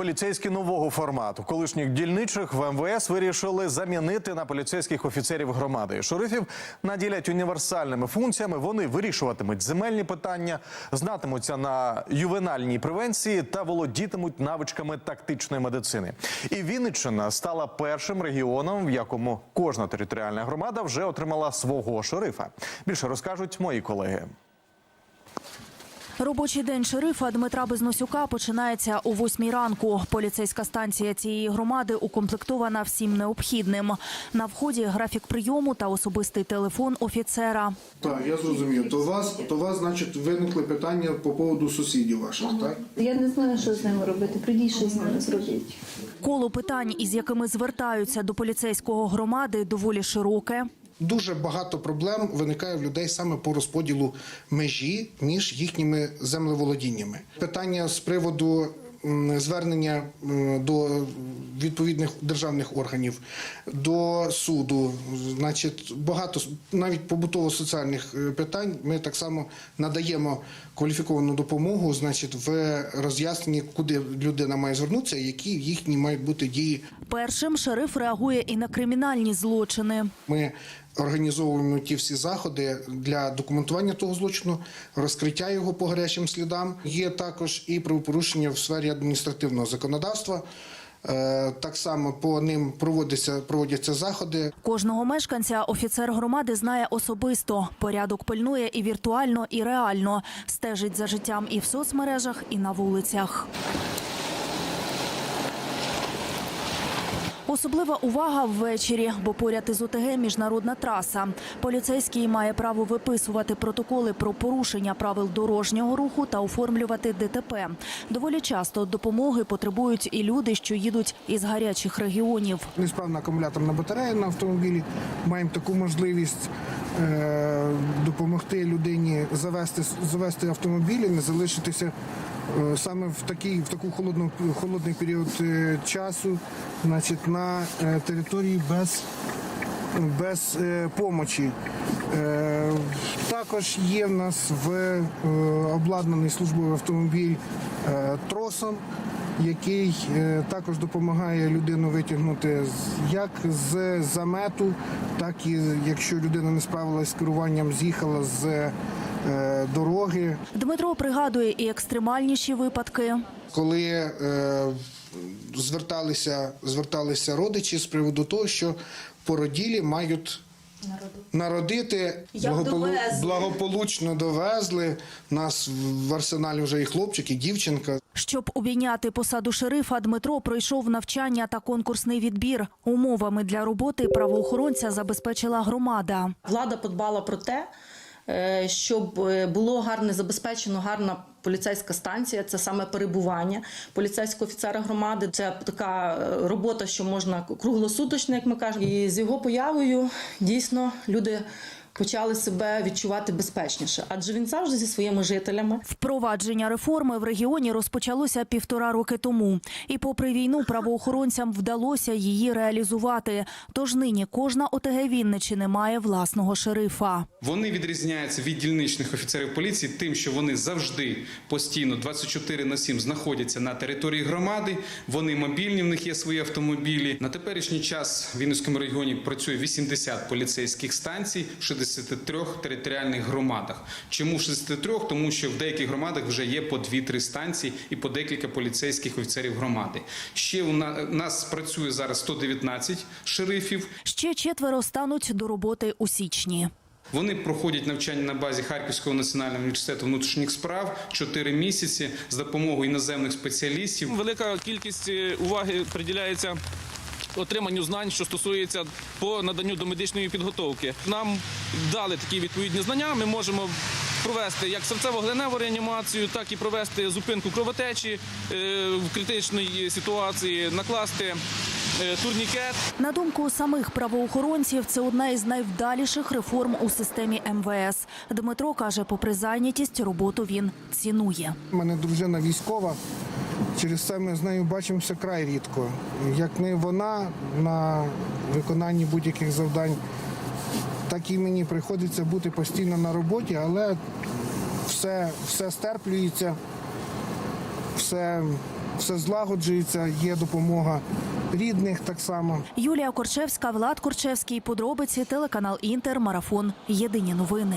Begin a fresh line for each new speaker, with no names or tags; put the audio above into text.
поліцейські нового формату. Колишніх дільничих в МВС вирішили замінити на поліцейських офіцерів громади. Шерифів наділять універсальними функціями. Вони вирішуватимуть земельні питання, знатимуться на ювенальній превенції та володітимуть навичками тактичної медицини. І Вінниччина стала першим регіоном, в якому кожна територіальна громада вже отримала свого шерифа. Більше розкажуть мої колеги.
Робочий день шерифа Дмитра Безносюка починається о восьмій ранку. Поліцейська станція цієї громади укомплектована всім необхідним. На вході графік прийому та особистий телефон офіцера.
Так, я зрозумів. То вас, то вас, значить, виникли питання по поводу сусідів ваших, так?
Я не знаю, що з ними робити. Прийдіть, що з ними зробити.
Коло питань, із якими звертаються до поліцейського громади, доволі широке.
Дуже багато проблем виникає в людей саме по розподілу межі між їхніми землеволодіннями. Питання з приводу звернення до відповідних державних органів, до суду, значить, багато навіть побутово-соціальних е, питань. Ми так само надаємо кваліфіковану допомогу, значить, в роз'ясненні, куди людина має звернутися, які їхні мають бути дії.
Першим шериф реагує і на кримінальні злочини.
Ми організовуємо ті всі заходи для документування того злочину, розкриття його по гарячим слідам. Є також і правопорушення в сфері адміністративного законодавства. Е, Так само по ним проводяться, проводяться заходи.
Кожного мешканця офіцер громади знає особисто. Порядок пильнує і віртуально, і реально. Стежить за життям і в соцмережах, і на вулицях. Особлива увага ввечері, бо поряд із ОТГ міжнародна траса. Поліцейський має право виписувати протоколи про порушення правил дорожнього руху та оформлювати ДТП. Доволі часто допомоги потребують і люди, що їдуть із гарячих регіонів.
Несправна акумуляторна батарея на автомобілі. Маємо таку можливість е, допомогти людині завести, завести автомобіль не залишитися саме в такий в таку холодну холодний період е, часу, значить, на е, території без без е, помочі. Е, також є в нас в е, обладнаний службовий автомобіль е, тросом, який е, також допомагає людину витягнути як з замету, так і якщо людина не справилась з керуванням, з'їхала з е, дороги.
Дмитро пригадує і екстремальніші випадки.
Коли е, зверталися, зверталися родичі з приводу того, що породілі мають народити,
довезли.
благополучно довезли. Нас в арсеналі вже і хлопчик, і дівчинка.
Щоб обійняти посаду шерифа, Дмитро пройшов навчання та конкурсний відбір. Умовами для роботи правоохоронця забезпечила громада.
Влада подбала про те, е, щоб е, було гарне забезпечено гарна поліцейська станція. Це саме перебування поліцейського офіцера громади. Це така е, робота, що можна круглосуточно, як ми кажемо. І з його появою дійсно люди почали себе відчувати безпечніше, адже він завжди зі своїми жителями.
Впровадження реформи в регіоні розпочалося півтора роки тому. І попри війну правоохоронцям вдалося її реалізувати. Тож нині кожна ОТГ Вінничини має власного шерифа.
Вони відрізняються від дільничних офіцерів поліції тим, що вони завжди постійно 24 на 7 знаходяться на території громади. Вони мобільні, в них є свої автомобілі. На теперішній час в Вінницькому регіоні працює 80 поліцейських станцій 63 територіальних громадах. Чому 63? Тому що в деяких громадах вже є по 2-3 станції і по декілька поліцейських офіцерів громади. Ще у на- нас працює зараз 119 шерифів.
Ще четверо стануть до роботи у січні.
Вони проходять навчання на базі Харківського національного університету внутрішніх справ 4 місяці з допомогою іноземних спеціалістів.
Велика кількість е, уваги приділяється отриманню знань, що стосується по наданню до медичної підготовки. Нам дали такі відповідні знання. Ми можемо провести як серцево-гленеву реанімацію, так і провести зупинку кровотечі е, в критичній ситуації, накласти е, турнікет.
На думку самих правоохоронців, це одна із найвдаліших реформ у системі МВС. Дмитро каже, попри зайнятість, роботу він цінує.
У мене дружина військова. Через це ми з нею бачимося край рідко. Як не вона на виконанні будь-яких завдань, так і мені приходиться бути постійно на роботі, але все, все стерплюється, все все злагоджується, є допомога рідних так само.
Юлія Корчевська, Влад Корчевський. Подробиці телеканал Інтер. Марафон. Єдині новини.